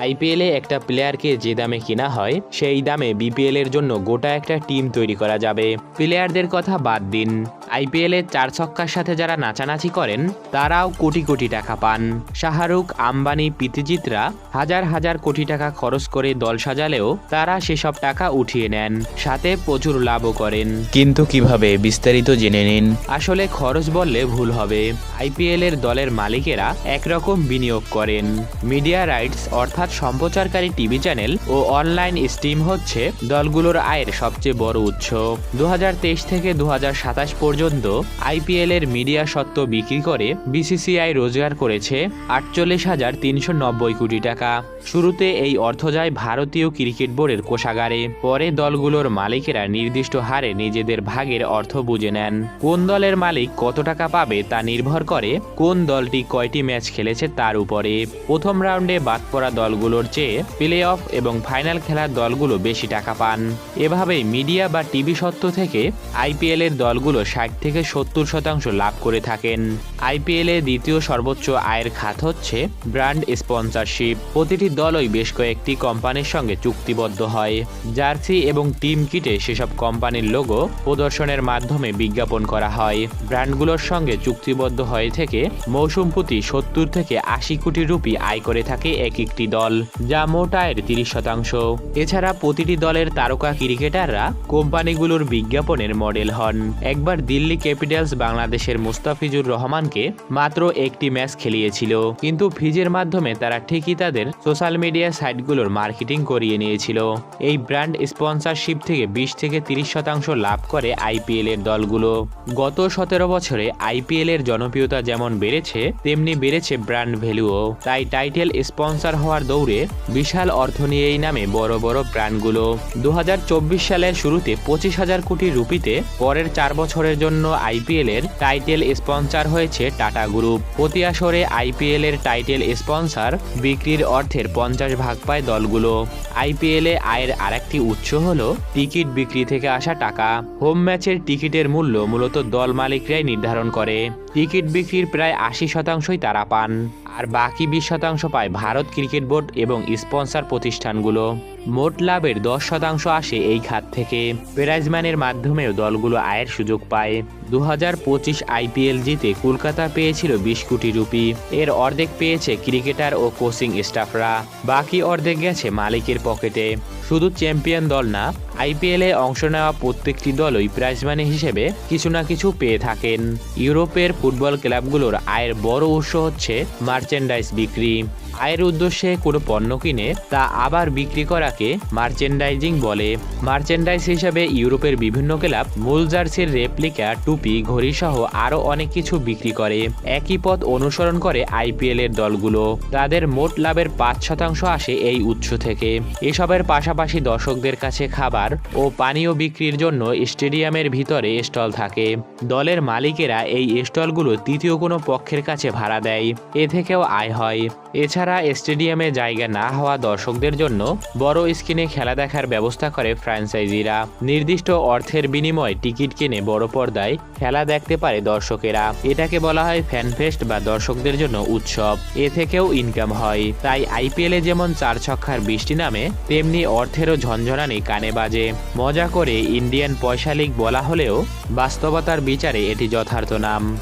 আইপিএলে একটা প্লেয়ারকে যে দামে কেনা হয়, সেই দামে বিপিএল এর জন্য গোটা একটা টিম তৈরি করা যাবে। প্লেয়ারদের কথা বাদ দিন। আইপিএল চার ছক্কার সাথে যারা নাচানাচি করেন, তারাও কোটি কোটি টাকা পান। শাহরুখ, আম্বানি পিতিজিতরা হাজার হাজার কোটি টাকা খরচ করে দল সাজালেও তারা সেসব টাকা উঠিয়ে নেন, সাথে প্রচুর লাভও করেন। কিন্তু কীভাবে? বিস্তারিত জেনে নিন। আসলে খরচ বললে ভুল হবে। আইপিএল এর দলের মালিকেরা একরকম বিনিয়োগ করেন। মিডিয়া রাইটস অর্থাৎ সম্প্রচারকারী টিভি চ্যানেল ও অনলাইন স্ট্রিম হচ্ছে দলগুলোর আয়ের সবচেয়ে বড় উৎস। দু হাজার তেইশ থেকে দু পর্যন্ত আইপিএল এর মিডিয়া সত্ত্ব বিক্রি করে বিসিসিআই রোজগার করেছে আটচল্লিশ হাজার তিনশো নব্বই কোটি টাকা। শুরুতে এই অর্থ যায় ভারতীয় ক্রিকেট বোর্ডের কোষাগারে। পরে দলগুলোর মালিকেরা নির্দিষ্ট হারে নিজেদের ভাগের অর্থ বুঝে নেন। কোন দলের মালিক কত টাকা পাবে তা নির্ভর করে কোন দলটি কয়টি ম্যাচ খেলেছে তার উপরে। প্রথম রাউন্ডে বাদ পড়া দলগুলোর চেয়ে প্লে অফ এবং ফাইনাল খেলার দলগুলো বেশি টাকা পান। এভাবেই মিডিয়া বা টিভি সত্ত্ব থেকে আইপিএল এর দলগুলো ষাট থেকে সত্তর শতাংশ লাভ করে থাকেন। আইপিএল দ্বিতীয় সর্বোচ্চ আয়ের খাত হচ্ছে ব্র্যান্ড স্পন্সরশিপ। প্রতিটি দলই বেশ কয়েকটি কোম্পানির সঙ্গে চুক্তিবদ্ধ হয়। জার্সি এবং টিম কিটে সেসব কোম্পানির লোগো প্রদর্শনের মাধ্যমে বিজ্ঞাপন করা হয়। ব্র্যান্ডগুলোর সঙ্গে চুক্তিবদ্ধ হয়ে থেকে মৌসুম প্রতি সত্তর থেকে আশি কোটি রুপি আয় করে থাকে এক একটি দল, যা মোট আয়ের তিরিশ শতাংশ। এছাড়া প্রতিটি দলের তারকা ক্রিকেটাররা কোম্পানিগুলোর বিজ্ঞাপনের মডেল হন। একবার দিল্লি ক্যাপিটালস বাংলাদেশের মুস্তাফিজুর রহমানকে মাত্র একটি ম্যাচ খেলিয়েছিল। কিন্তু ফিজের মাধ্যমে তারা ঠিকই তাদের সোশ্যাল মিডিয়া সাইটগুলোর মার্কেটিং করিয়ে নিয়েছিল। এই ব্র্যান্ড স্পন্সরশিপ থেকে বিশ থেকে তিরিশ শতাংশ লাভ করে আইপিএল এর দলগুলো। গত সতেরো বছরে আইপিএল এর জনপ্রিয়তা যেমন বেড়েছে, তেমনি বেড়েছে ব্র্যান্ড ভ্যালুও। তাই টাইটেল স্পন্সর হওয়ার দৌড়ে বিশাল অর্থ নিয়ে এই নামে বড় বড় ব্র্যান্ডগুলো। দু হাজার চব্বিশ সালের শুরুতে পঁচিশ হাজার কোটি রুপিতে পরের চার বছরের জন্য আইপিএল এর টাইটেল স্পন্সর হয়েছে টাটা গ্রুপ। প্রতি আসরে আইপিএল এর টাইটেল স্পন্সর বিক্রির অর্থের পঞ্চাশ ভাগ পায় দলগুলো। আইপিএল এ আয়ের আরেকটি উৎস হল টিকিট বিক্রি থেকে আসা টাকা। হোম ম্যাচের টিকিটের মূল্য মূলত দল মালিকরাই নির্ধারণ করে। টিকিট বিক্রির প্রায় আশি শতাংশই তারা পান। আর বাকি বিশ শতাংশ পায় ভারত ক্রিকেট বোর্ড এবং স্পন্সার প্রতিষ্ঠানগুলো। মোট লাভের দশ শতাংশ আসে এই খাত থেকে। প্রাইজম্যানের মাধ্যমেও দলগুলো আয়ের সুযোগ পায়। দু হাজার পঁচিশ আইপিএল জিতে কলকাতা পেয়েছিল বিশ কোটি রুপি। এর অর্ধেক পেয়েছে ক্রিকেটার ও কোচিং স্টাফরা। বাকি অর্ধেক গেছে মালিকের পকেটে। শুধু চ্যাম্পিয়ন দল না, আইপিএলে অংশ নেওয়া প্রত্যেকটি দলই প্রাইজ মানি হিসেবে কিছু না কিছু পেয়ে থাকেন। ইউরোপের ফুটবল ক্লাবগুলোর আয়ের বড় উৎস হচ্ছে মার্চেন্ডাইজ বিক্রি। আয়ের উদ্দেশ্যে কোনো পণ্য কিনে তা আবার বিক্রি করাকে মার্চেন্ডাইজিং বলে। মার্চেন্ডাইজ হিসাবে ইউরোপের বিভিন্ন ক্লাব মূল জার্সির রেপ্লিকা টুপি ঘড়ি সহ আরও অনেক কিছু বিক্রি করে। একই পথ অনুসরণ করে আইপিএল এর দলগুলো। তাদের মোট লাভের পাঁচ শতাংশ আসে এই উৎস থেকে। এসবের পাশাপাশি দর্শকদের কাছে খাবার ও পানীয় বিক্রির জন্য স্টেডিয়ামের ভিতরে স্টল থাকে। দলের মালিকেরা এই স্টলগুলো তৃতীয় কোনো পক্ষের কাছে ভাড়া দেয়। এ থেকেও আয় হয়। এছাড়া স্টেডিয়ামে জায়গা না হওয়া দর্শকদের জন্য বড় স্ক্রিনে খেলা দেখার ব্যবস্থা করে ফ্র্যাঞ্চাইজিরা। নির্দিষ্ট অর্থের বিনিময়ে টিকিট কিনে বড় পর্দায় খেলা দেখতে পারে দর্শকেরা। এটাকে বলা হয় ফ্যানফেস্ট বা দর্শকদের জন্য উৎসব। এ থেকেও ইনকাম হয়। তাই আইপিএলে যেমন চার ছক্কার বৃষ্টি নামে, তেমনি অর্থেরও ঝনঝনানি কানে বাজে। মজা করে ইন্ডিয়ান পয়সা লিগ বলা হলেও বাস্তবতার বিচারে এটি যথার্থ নাম।